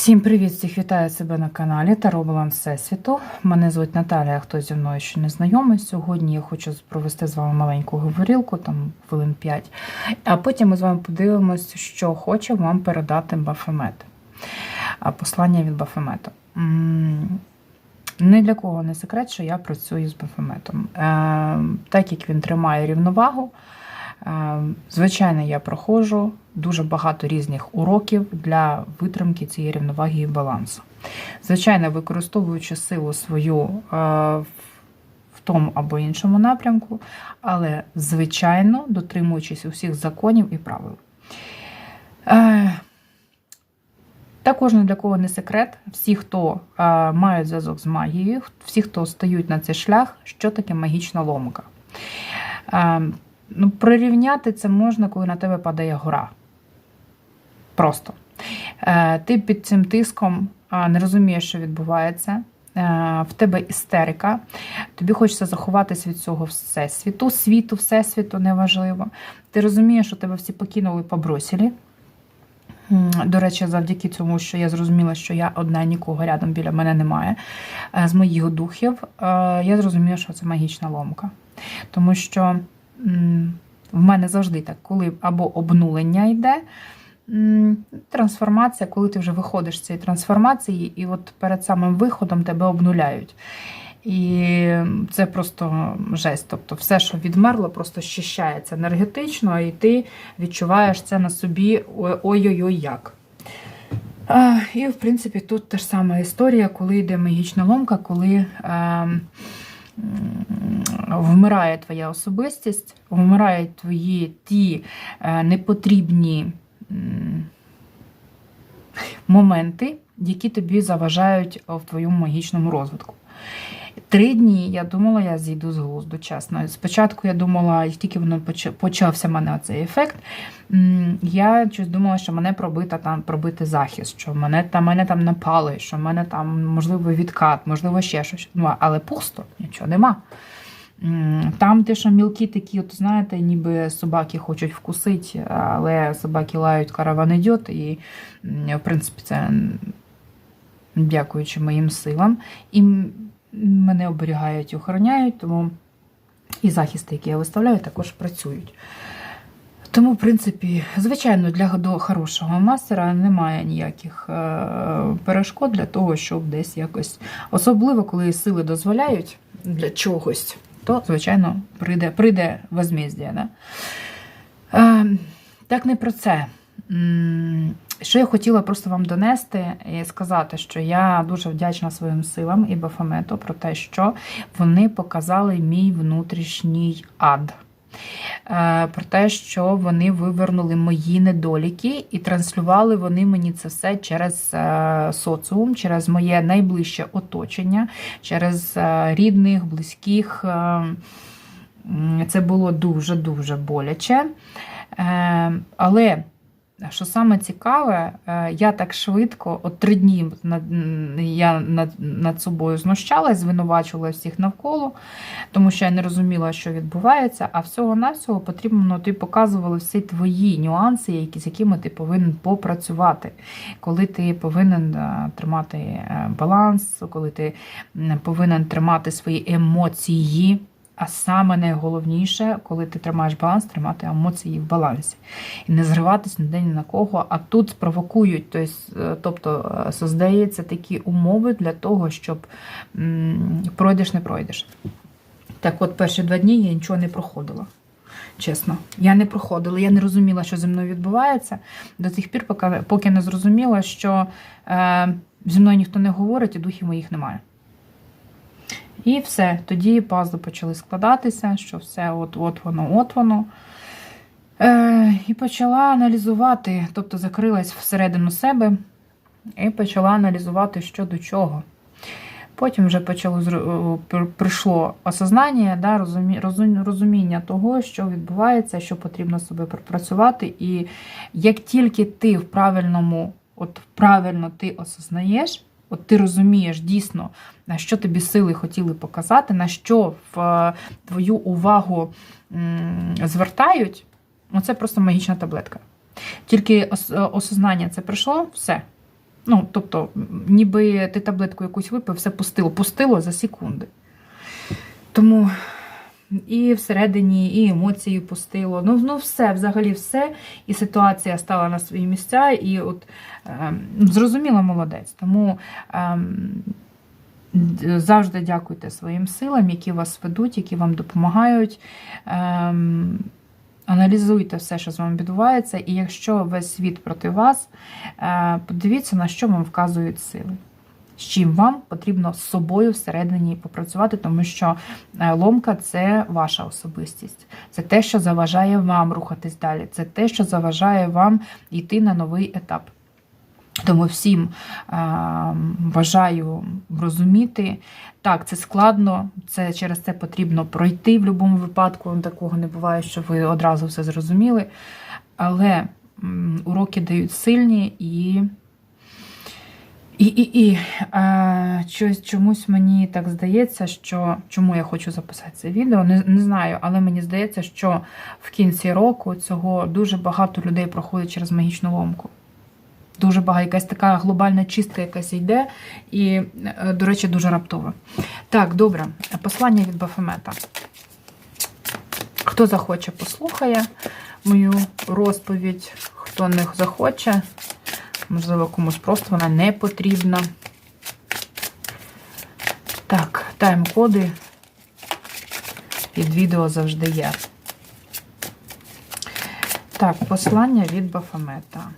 Всім привіт! Всіх вітаю себе на каналі Таро Баланс Всесвіту. Мене звуть Наталія, хто зі мною ще не знайомий. Сьогодні я хочу провести з вами маленьку говорілку, там хвилин 5. А потім ми з вами подивимося, що хоче вам передати Бафемет. Послання від Бафемету. Ні для кого не секрет, що я працюю з Бафеметом. Е, Так як він тримає рівновагу, Звичайно, я проходжу дуже багато різних уроків для витримки цієї рівноваги і балансу. Звичайно, використовуючи силу свою е, в тому або іншому напрямку, але, звичайно, дотримуючись усіх законів і правил. Е, Також ні для кого не секрет, всі, хто е, мають зв'язок з магією, всі, хто стають на цей шлях, що таке магічна ломка. Е, Ну, прирівняти це можна, коли на тебе падає гора. Просто. Е, Ти під цим тиском не розумієш, що відбувається. Е, В тебе істерика, тобі хочеться заховатися від цього всесвіту, світу, всесвіту, неважливо. Ти розумієш, що тебе всі покинули побросили. М, До речі, завдяки цьому, що я зрозуміла, що я одна нікого рядом біля мене немає. е, З моїх духів, я зрозуміла, що це магічна ломка. Тому що в мене завжди так, коли або обнулення йде, трансформація, коли ти вже виходиш з цієї трансформації, і от перед самим виходом тебе обнуляють. І це просто жесть. Тобто все, що відмерло, просто щищається енергетично, і ти відчуваєш це на собі ой-ой-ой як. І, в принципі, тут та ж сама історія, коли йде магічна ломка, коли. Вмирає твоя особистість, вмирають твої ті е, непотрібні моменти, які тобі заважають в твоєму магічному розвитку. Три дні я думала, я зійду з глузду, чесно. Спочатку я думала, як тільки воно почався в мене цей ефект, я щось думала, що мене пробита там пробити захист, що мене там мене там напали, що мене там можливо відкат, можливо, ще щось. Ну, але пусто, нічого нема. Там те, що мілкі такі, от знаєте, ніби собаки хочуть вкусити, але собаки лають, караван йде, і в принципі це дякуючи моїм силам. І мене оберігають і охороняють, тому і захисти, які я виставляю, також працюють. Тому, в принципі, звичайно, для хорошого мастера немає ніяких е, перешкод для того, щоб десь якось, особливо коли сили дозволяють для чогось, то, звичайно, прийде, прийде возмездя. Да? Е, так не про це. Що я хотіла просто вам донести і сказати, що я дуже вдячна своїм силам і Бафомету про те, що вони показали мій внутрішній ад. Е, Про те, що вони вивернули мої недоліки і транслювали вони мені це все через е, соціум, через моє найближче оточення, через е, рідних, близьких. Це було дуже-дуже боляче. Але що саме цікаве, е, я так швидко, от три дні над, я над, над собою знущалась, звинувачувала всіх навколо, тому що я не розуміла, що відбувається, а всього-навсього потрібно ну, ти показували всі твої нюанси, які, з якими ти повинен попрацювати, коли ти повинен е, тримати е, баланс, коли ти повинен тримати свої емоції. А саме найголовніше, коли ти тримаєш баланс, тримати емоції в балансі. І не зриватись ніде ні на кого, а тут спровокують, е, тобто е, создається такі умови для того, щоб пройдеш, не пройдеш. Так от перші два дні я нічого не проходила. Чесно, я не проходила, я не розуміла, що зі мною відбувається до тих пір, поки, поки не зрозуміла, що е, зі мною ніхто не говорить і духів моїх немає. І все, тоді пазли почали складатися, що все от от воно, от воно. Е, І почала аналізувати, тобто закрилась всередину себе і почала аналізувати, що до чого. Потім вже почало прийшло осознання, да, розумі, розуміння того, що відбувається, що потрібно собою пропрацювати. І як тільки ти в правильному, от правильно ти осознаєш, от ти розумієш дійсно, на що тобі сили хотіли показати, на що в е, твою увагу звертають, ну це просто магічна таблетка. Тільки е, осознання це прийшло, все. Ну, тобто, ніби ти таблетку якусь випив, все пустило, пустило за секунди. Тому і всередині, і емоції пустило. Ну, ну все, взагалі все. І ситуація стала на свої місця, і от ем, зрозуміло молодець. Тому ем, завжди дякуйте своїм силам, які вас ведуть, які вам допомагають. Ем, Аналізуйте все, що з вами відбувається, і якщо весь світ проти вас, е, подивіться, на що вам вказують сили. З чим вам потрібно з собою всередині попрацювати, тому що е, ломка це ваша особистість. Це те, що заважає вам рухатись далі. Це те, що заважає вам йти на новий етап. Тому всім е, бажаю розуміти, так, це складно, це через це потрібно пройти в будь-якому випадку. Такого не буває, що ви одразу все зрозуміли. Але уроки дають сильні і. І, і, і е, щось, чомусь мені так здається, що чому я хочу записати це відео, не, не знаю, але мені здається, що в кінці року цього дуже багато людей проходить через магічну ломку. Дуже багато, якась така глобальна чистка якась йде, і, е, до речі, дуже раптова. Так, добре, послання від Бафомета. Хто захоче, послухає мою розповідь, хто не захоче, можливо, комусь просто вона не потрібна. Так, тайм-коди під відео завжди є. Так, послання від Бафомета.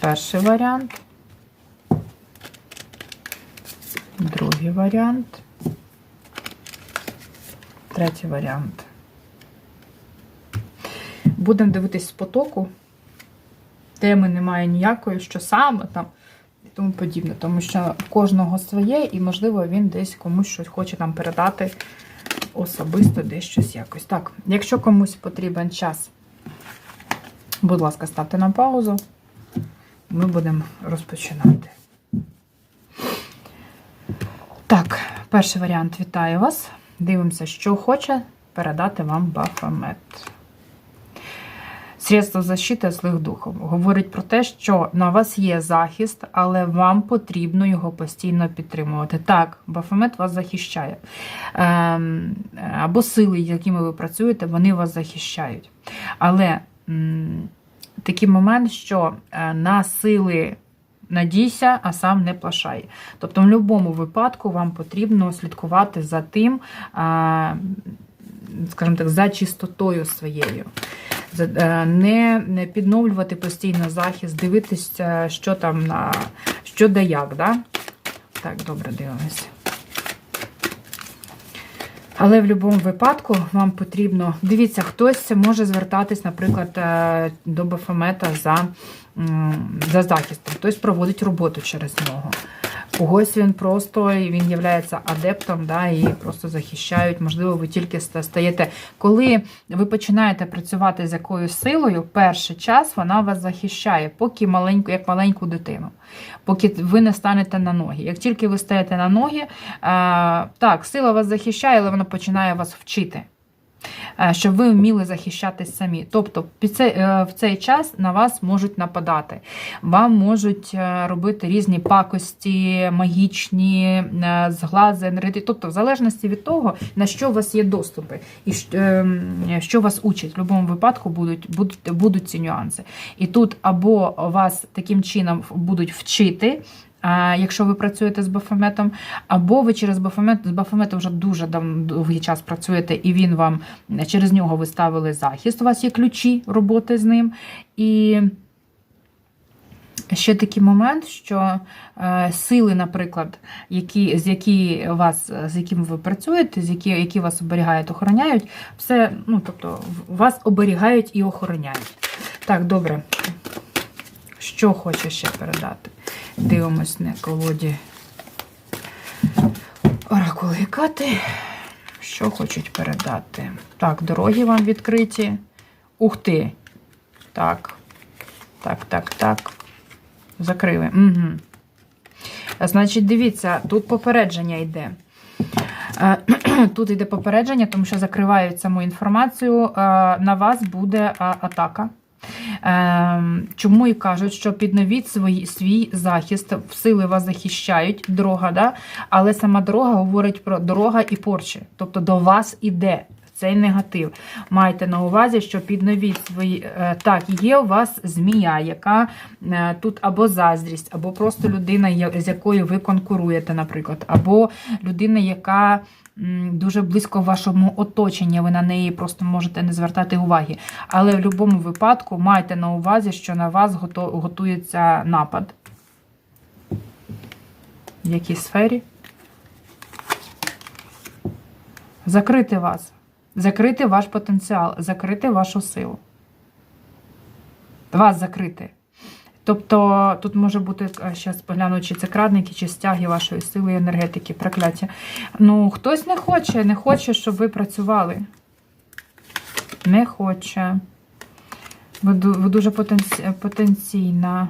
Перший варіант. Другий варіант. Третій варіант. Будемо дивитись з потоку. Теми немає ніякої, що саме там і тому подібне. Тому що кожного своє, і, можливо, він десь комусь щось хоче нам передати особисто, десь щось якось. Так, якщо комусь потрібен час, будь ласка, ставте на паузу. Ми будемо розпочинати. Так, перший варіант вітаю вас. Дивимося, що хоче передати вам Бафомет. Средство защити злих духів. Говорить про те, що на вас є захист, але вам потрібно його постійно підтримувати. Так, Бафомет вас захищає. Ем, або сили, якими ви працюєте, вони вас захищають. Але такий момент, що е, на сили надійся, а сам не плашай. Тобто, в будь-якому випадку вам потрібно слідкувати за тим, а, скажімо так, за чистотою своєю. Е, Не, підновлювати постійно захист, дивитися, що там на що да як. Да? Так, добре, дивимося. Але в будь-якому випадку вам потрібно. Дивіться, хтось може звертатись, наприклад, е, до Бафомета за, за захистом, хтось проводить роботу через нього. Когось він просто він є адептом, да, і просто захищають. Можливо, ви тільки стаєте. Коли ви починаєте працювати з якоюсь силою, перший час вона вас захищає, поки маленьку, як маленьку дитину, поки ви не станете на ноги. Як тільки ви стаєте на ноги, е, так, сила вас захищає, але вона починає вас вчити. Е, Щоб ви вміли захищатись самі. Тобто е, в цей час на вас можуть нападати, вам можуть е, робити різні пакості, магічні зглази, енергетики. Тобто, в залежності від того, на що у вас є доступи, і що вас учать, в будь-якому випадку будуть, будуть, будуть ці нюанси. І тут або вас таким чином будуть вчити. Якщо ви працюєте з Бафометом, або ви через Бафомет з Бафометом вже дуже довгий час працюєте, і він вам через нього виставили захист. У вас є ключі роботи з ним. І ще такий момент, що е, сили, наприклад, які, з, які вас, з якими ви працюєте, з які, які вас оберігають, охороняють, все, ну, тобто, вас оберігають і охороняють. Так, добре. Що хочу ще передати? Дивимось на колоді оракули кати. Що хочуть передати? Так, дороги вам відкриті. Ух ти. Так. Так, так, так. Закрили. Угу. Значить, дивіться, тут попередження йде. Е, Тут йде попередження, тому що закривають саму інформацію. Е, На вас буде атака. Ем, Чому і кажуть, що підновіть свій, свій захист, сили вас захищають, дорога, да? але сама дорога говорить про дорога і порчі. Тобто до вас іде цей негатив. Майте на увазі, що підновіть свої. е, Так, є у вас змія, яка е, тут або заздрість, або просто людина, з якою ви конкуруєте, наприклад, або людина, яка. Дуже близько в вашому оточенні, ви на неї просто можете не звертати уваги. Але в будь-якому випадку майте на увазі, що на вас готується напад. В якій сфері? Закрити вас. Закрити ваш потенціал, закрити вашу силу. Вас закрити. Тобто тут може бути, зараз погляну, чи це крадники, чи стяги вашої сили і енергетики, прокляття. Ну, хтось не хоче, не хоче, щоб ви працювали. Не хоче. Ви, ви дуже потенці... потенційна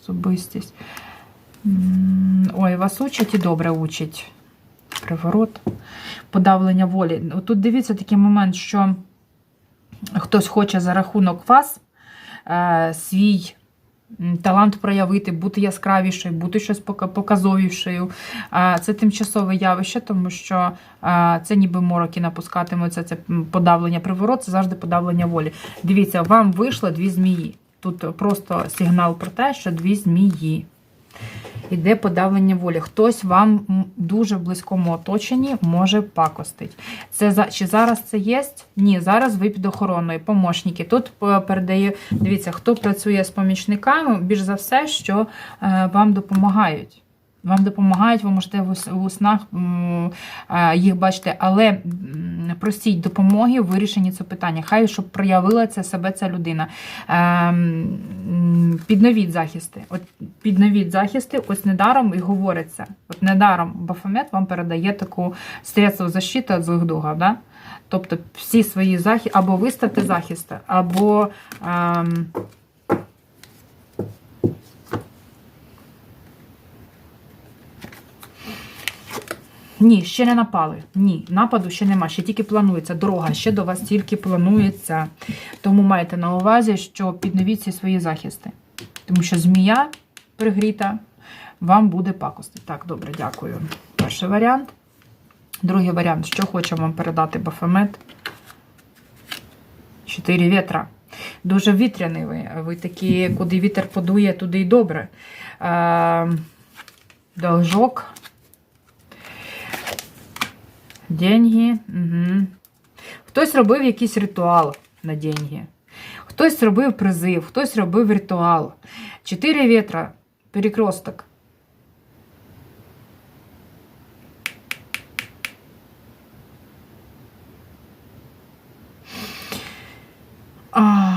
особистість. Ой, вас учать і добре учать. Приворот, подавлення волі. Тут дивіться такий момент, що хтось хоче за рахунок вас е, свій талант проявити, бути яскравішою, бути щось показовішою. Це тимчасове явище, тому що це ніби мороки напускатимуться, це подавлення приворот, це завжди подавлення волі. Дивіться, вам вийшло дві змії. Тут просто сигнал про те, що дві змії. Іде подавлення волі. Хтось вам дуже в близькому оточенні може пакостить. Це чи зараз це є? Ні, зараз ви під охороною, помощники. Тут е, передає, дивіться, хто працює з помічниками, більш за все, що е, вам допомагають. Вам допомагають, ви можете в ус- уснах е, їх бачити, але м, просіть допомоги в вирішенні цього питання. Хай щоб проявила це себе ця людина. Ем, Підновіть захисти. От підновіть захисти, ось недаром і говориться. От недаром Бафомет вам передає таку средство защити від злих духів. Да? Тобто всі свої захисти, або виставте захисти, або. Ем, Ні, ще не напали. Ні, нападу ще нема, ще тільки планується. Дорога ще до вас тільки планується. Тому майте на увазі, що підновіть ці свої захисти. Тому що змія пригріта вам буде пакости. Так, добре, дякую. Перший варіант. Другий варіант, що хоче вам передати Бафомет. Чотири вітра. Дуже вітряний ви. Ви такі, куди вітер подує, туди й добре. Е, должок. Деньги. Угу. Хтось робив якийсь ритуал на деньги. Хтось робив призив, хтось робив ритуал. Чотири вітра, перекросток. А,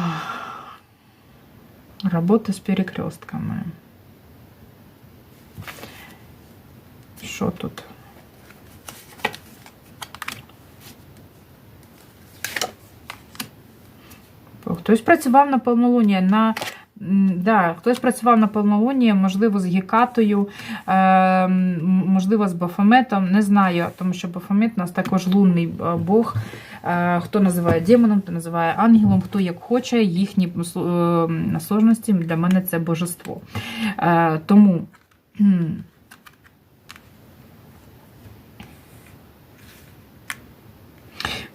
Робота з перекрестками. Що тут? Хтось працював на повнолунні, на да, хтось працював на повнолунні, можливо, з гекатою, е, можливо, з Бафометом. Не знаю, тому що Бафомет у нас також лунний е, бог. Е, Хто називає демоном, хто називає ангелом, хто як хоче, їхні е, сложності для мене це божество. Е, Тому.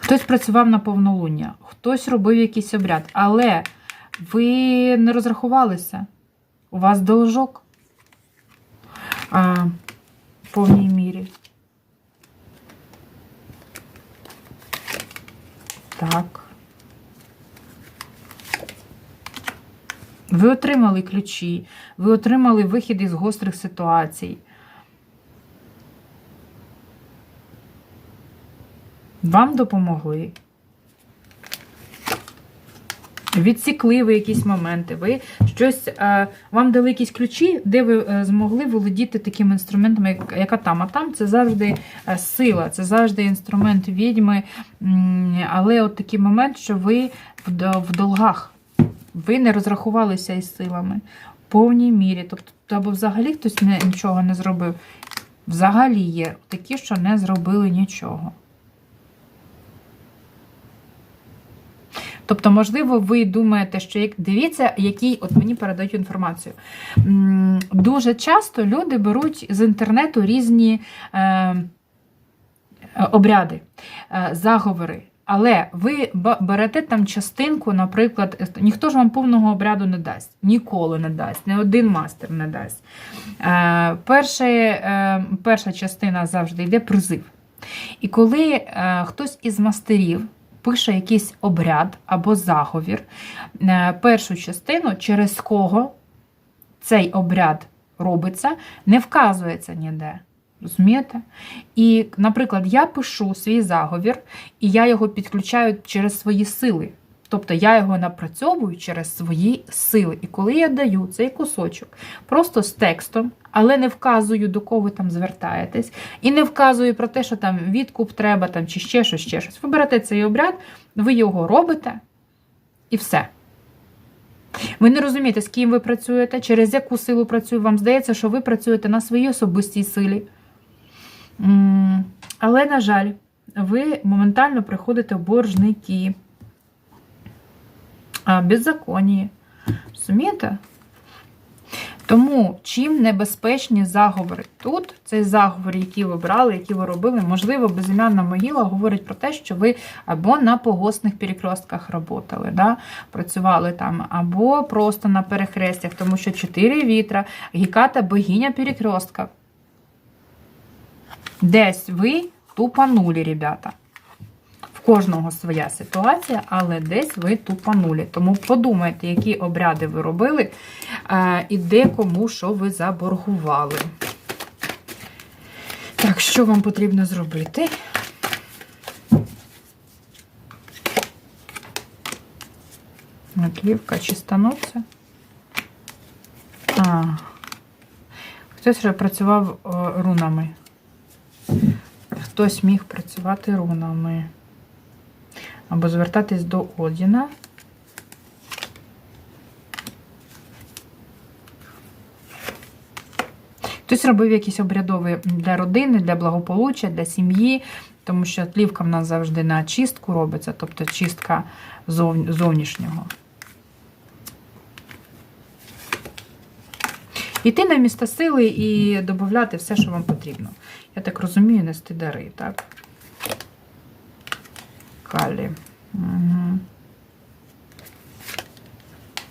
Хтось працював на повнолуння, хтось робив якийсь обряд, але ви не розрахувалися. У вас должок а, в повній мірі. Так. Ви отримали ключі, ви отримали вихід із гострих ситуацій. Вам допомогли. Відсікли ви якісь моменти, ви щось, е, вам дали якісь ключі, де ви е, змогли володіти такими інструментами, як, яка там. А там це завжди е, сила, це завжди інструмент відьми. Але от такий момент, що ви в, долгах, ви не розрахувалися із силами в повній мірі. Тобто, або взагалі хтось нічого не зробив. Взагалі є такі, що не зробили нічого. Тобто, можливо, ви думаєте, що як дивіться, який от мені передають інформацію. Дуже часто люди беруть з інтернету різні е, обряди, е, заговори. Але ви берете там частинку, наприклад, е, ніхто ж вам повного обряду не дасть, ніколи не дасть, не один мастер не дасть. Е, перше, е, перша частина завжди йде призив. І коли е, хтось із мастерів пише якийсь обряд або заговір, е, першу частину, через кого цей обряд робиться, не вказується ніде. Розумієте? І, наприклад, я пишу свій заговір, і я його підключаю через свої сили. Тобто я його напрацьовую через свої сили. І коли я даю цей кусочок просто з текстом, але не вказую, до кого ви там звертаєтесь, і не вказую про те, що там відкуп треба, там, чи ще щось, ще щось. Ви берете цей обряд, ви його робите, і все. Ви не розумієте, з ким ви працюєте, через яку силу працює. Вам здається, що ви працюєте на своїй особистій силі. Але, на жаль, ви моментально приходите в боржники, а, беззаконні. Розумієте? Тому чим небезпечні заговори тут, цей заговор, який ви брали, який ви робили, можливо, безім'янна могила говорить про те, що ви або на погосних перекрестках працювали, да? працювали там, або просто на перехрестях, тому що чотири вітра, гіката богиня перекрестка. Десь ви тупанулі, ребята. Кожного своя ситуація, але десь ви тупанулі. Тому подумайте, які обряди ви робили, е, і де кому що ви заборгували. Так, що вам потрібно зробити? Наклівка чи стануться? А, хтось вже працював рунами. Хтось міг працювати рунами. Або звертатись до Одіна. Хтось робив якісь обрядові для родини, для благополуччя, для сім'ї, тому що плівка в нас завжди на чистку робиться, тобто чистка зов- зовнішнього. Іти на місто сили і додати все, що вам потрібно. Я так розумію, нести дари, так? Калі. Угу.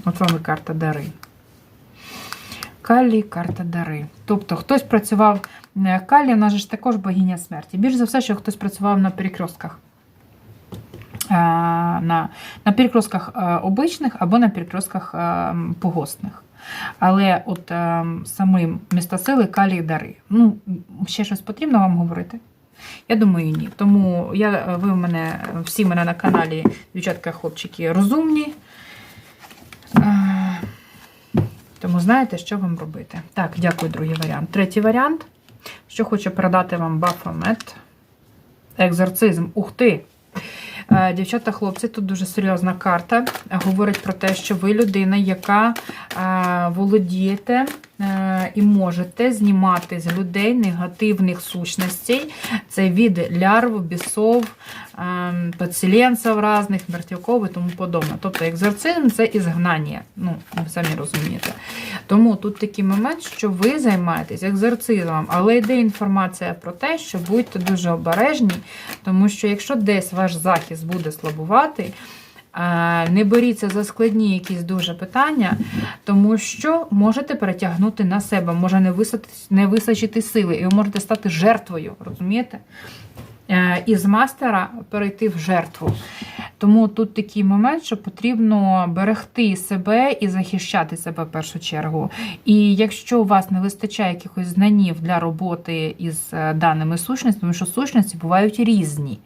От вам і карта дари. Калі, карта дари. Тобто хтось працював. е, Калі, вона ж також богиня смерті. Більш за все, що хтось працював на перекрестках. Е, На, на перекрестках е, обичних або на перекрестках погостних. Але от е, самим містосили калі дари. Ну, ще щось потрібно вам говорити? Я думаю, ні. Тому я, ви в мене, всі в мене на каналі, дівчатка, хлопчики, розумні. Е, Тому знаєте, що вам робити. Так, дякую, другий варіант. Третій варіант. Що хочу передати вам Бафомет. Екзорцизм. Ух ти! Е, Дівчата, хлопці, тут дуже серйозна карта. Говорить про те, що ви людина, яка е, володієте е, і можете знімати з людей негативних сущностей. Це від лярв, бісов, е, підселенців різних, мертвяков і тому подобне. Тобто екзорцизм це ізгнання. Ну, ви самі розумієте. Тому тут такий момент, що ви займаєтесь екзорцизмом, але йде інформація про те, що будьте дуже обережні, тому що якщо десь ваш захист буде слабувати, не беріться за складні якісь дуже питання, тому що можете перетягнути на себе, може не висати, не висачити сили, і ви можете стати жертвою, розумієте? Е, Із мастера перейти в жертву. Тому тут такий момент, що потрібно берегти себе і захищати себе в першу чергу. І якщо у вас не вистачає якихось знанів для роботи із е, даними сущностями, тому що сущності бувають різні.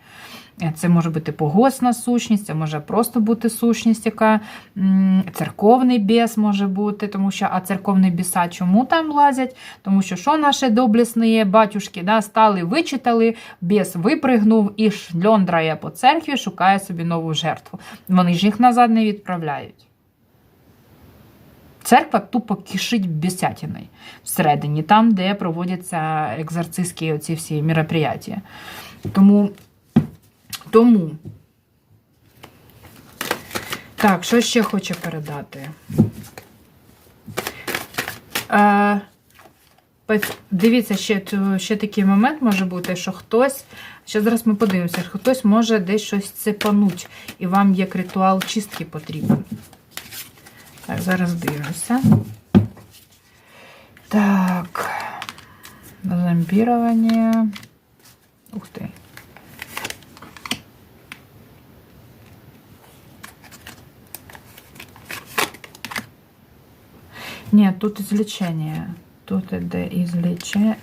Е, Це може бути погосна сущність, це може просто бути сущність, яка церковний біс може бути, тому що а церковний біса чому там лазять? Тому що що наші доблесні батюшки да, стали, вичитали, біс випригнув і шльондрає по церкві, шукає собі нову жертву. Вони ж їх назад не відправляють. Церква тупо кишить бісятіною всередині, там, де проводяться екзорцистські оці всі мероприятия. Тому тому Так, що ще хочу передати? Е, дивіться, ще, ще такий момент може бути, що хтось, ще зараз ми подивимося, хтось може десь щось цепануть, і вам як ритуал чистки потрібен. Так, зараз дивимося. Так. Зомбирование. Ух ты. Нет, тут излечение. Тут іде ізлічення.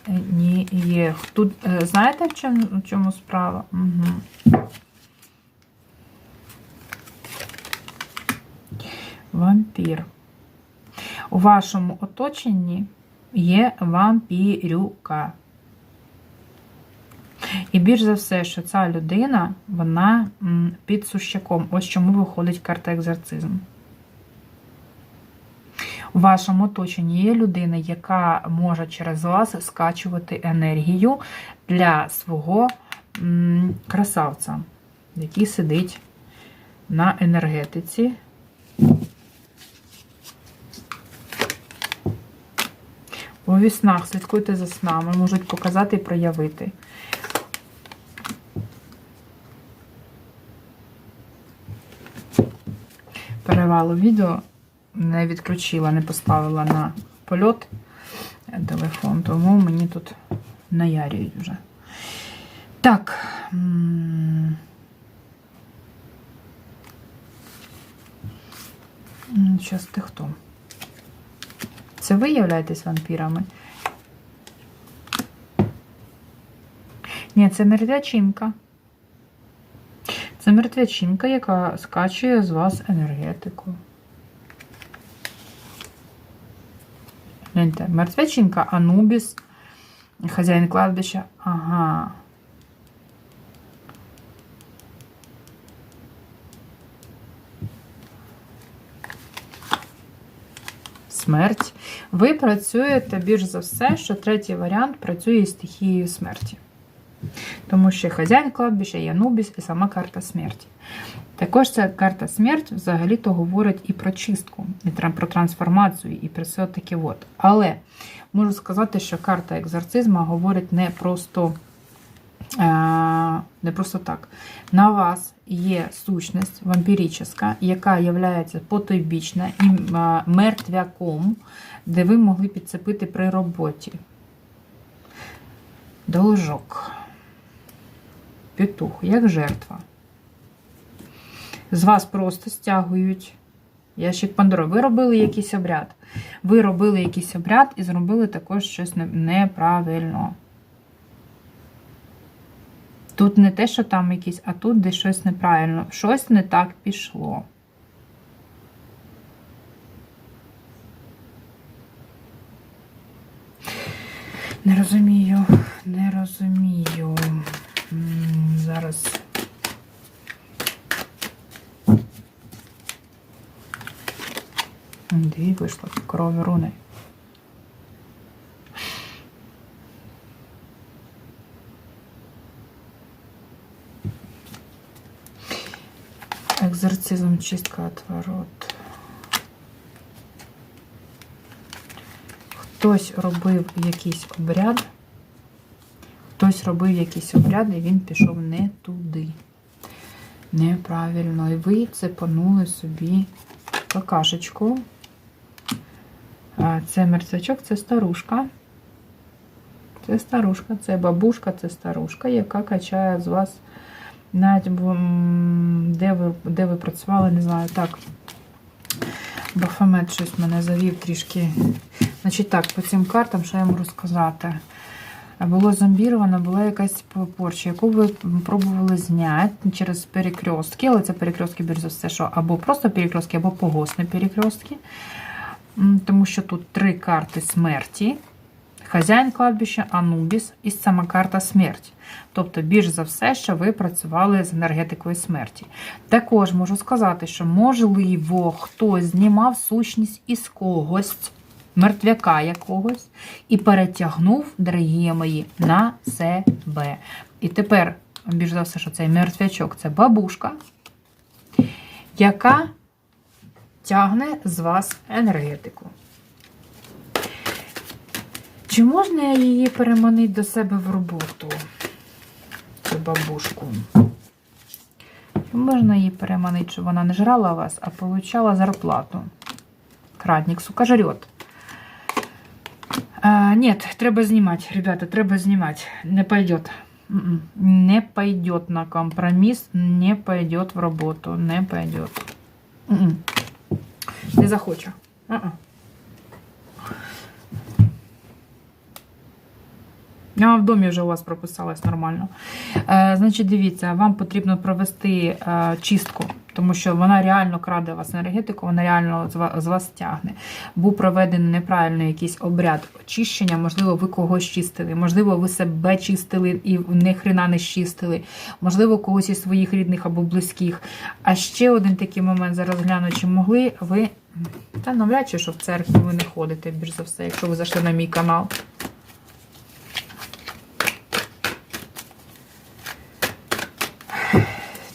Тут, е, знаєте, в чому, в чому справа? Угу. Вампір. У вашому оточенні є вампірюка. І більш за все, що ця людина, вона під сущаком. Ось чому виходить карта екзорцизм. У вашому оточенні є людина, яка може через вас скачувати енергію для свого красавця, який сидить на енергетиці. У віснах слідкуйте за снами, можуть показати і проявити. Перевалу відео не відключила, не поставила на польот телефон, тому мені тут наярюють вже. Так. Щас ти хто? Це ви являєтесь вампірами? Ні, це мертвячинка. Це мертвячинка, яка скачує з вас енергетику. Гляньте, мертвячинка, Анубіс, хазяїн кладбища. Ага. Смерть. Ви працюєте більш за все, що третій варіант працює із стихією смерті. Тому що хазяїн кладбища є Анубіс і сама карта смерті. Також ця карта смерть взагалі-то говорить і про чистку, і про трансформацію, і про все таке. От. Але можу сказати, що карта екзорцизма говорить не просто, е, не просто так. На вас є сущність вампірічна, яка є потойбічна і е, мертвяком, де ви могли підцепити при роботі. Должок. Петух, як жертва. З вас просто стягують ящик Пандори. Ви робили якийсь обряд. Ви робили якийсь обряд і зробили також щось неправильно. Тут не те, що там якісь, а тут десь щось неправильно. Щось не так пішло. Не розумію, не розумію. Зараз. Дві вийшло корові руни. Екзорцизм, чистка отворот. Хтось робив якийсь обряд, хтось робив якийсь обряд, і він пішов не туди. Неправильно. І ви цепанули собі какашечку. Це мертвячок, це старушка. Це старушка, це бабушка, це старушка, яка качає з вас навіть де ви, де ви працювали, не знаю. Так. Бафомет щось мене завів трішки. Значить так, по цим картам, що я можу сказати? Було зомбіровано, була якась порча, яку ви пробували зняти через перекрестки, але це перекрестки, більш за все, що або просто перекрестки, або погосні перекрестки. Тому що тут три карти смерті. Хазяїн кладбища, Анубіс і сама карта смерті. Тобто, більш за все, що ви працювали з енергетикою смерті. Також можу сказати, що, можливо, хтось знімав сущність із когось, мертвяка якогось, і перетягнув, дорогі мої, на себе. І тепер, більш за все, що цей мертвячок це бабушка, яка тягне з вас енергетику. Чи можна її переманити до себе в роботу? Цю бабушку. Чи можна її переманити, щоб вона не жрала вас, а получала зарплату? Крадник, сука, жрет. А, нет, треба знімати, ребята, треба знімати. Не пойдет. Не пойдет на компромисс, не пойдет в роботу, не пойдет. Не захоче. А-а. Я в домі вже у вас прописалась нормально. Е, значить, дивіться, вам потрібно провести е, чистку, тому що вона реально краде вас енергетику, вона реально з вас, тягне. Був проведений неправильний якийсь обряд очищення, можливо, ви когось чистили, можливо, ви себе чистили і ні хрена не чистили, можливо, когось із своїх рідних або близьких. А ще один такий момент зараз гляну, чи могли ви. Та навряд чи, що в церкві ви не ходите, більш за все, якщо ви зайшли на мій канал.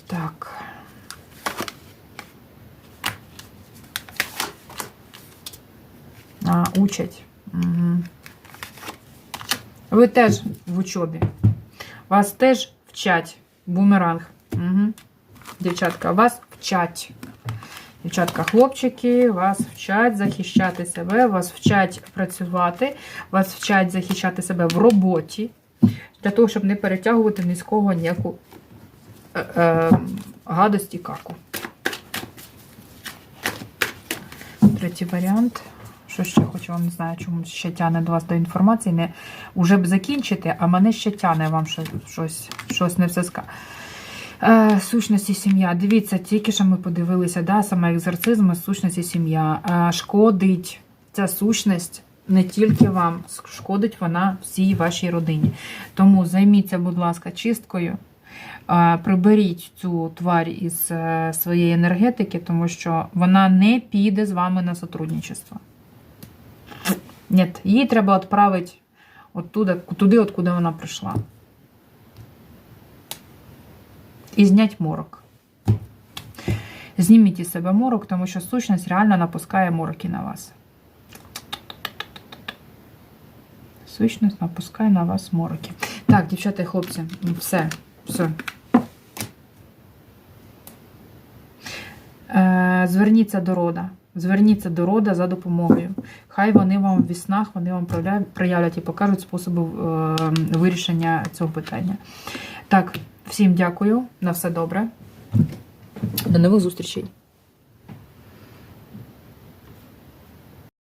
Так. А, учать. Угу. Ви теж в учобі. Вас теж вчать. Бумеранг. Угу. Дівчатка, вас вчать. Дівчатка, хлопчики, вас вчать захищати себе, вас вчать працювати, вас вчать захищати себе в роботі, для того, щоб не перетягувати низького ніяку е, е, гадості каку. Третій варіант. Що ще хочу вам не знаю, чому ще тяне до вас до інформації. Не уже б закінчити, а мене ще тяне вам щось, щось, щось не все ска. Е, сущності сім'я. Дивіться, тільки що ми подивилися, да, саме екзорцизм, сущності сім'я. Е, шкодить ця сущність не тільки вам, шкодить вона всій вашій родині. Тому займіться, будь ласка, чисткою. Е, Приберіть цю тварь із е, своєї енергетики, тому що вона не піде з вами на сотрудничество. Ні, її треба відправити оттуда, туди, откуда вона прийшла. І зняти морок. Зніміть із себе морок, тому що сущність реально напускає мороки на вас. Сущність напускає на вас мороки. Так, дівчата і хлопці, все, все. Е, Зверніться до рода. Зверніться до рода за допомогою. Хай вони вам в віснах, вони вам проявлять і покажуть способи е, вирішення цього питання. Так, всім дякую. На все добре. До нових зустрічей.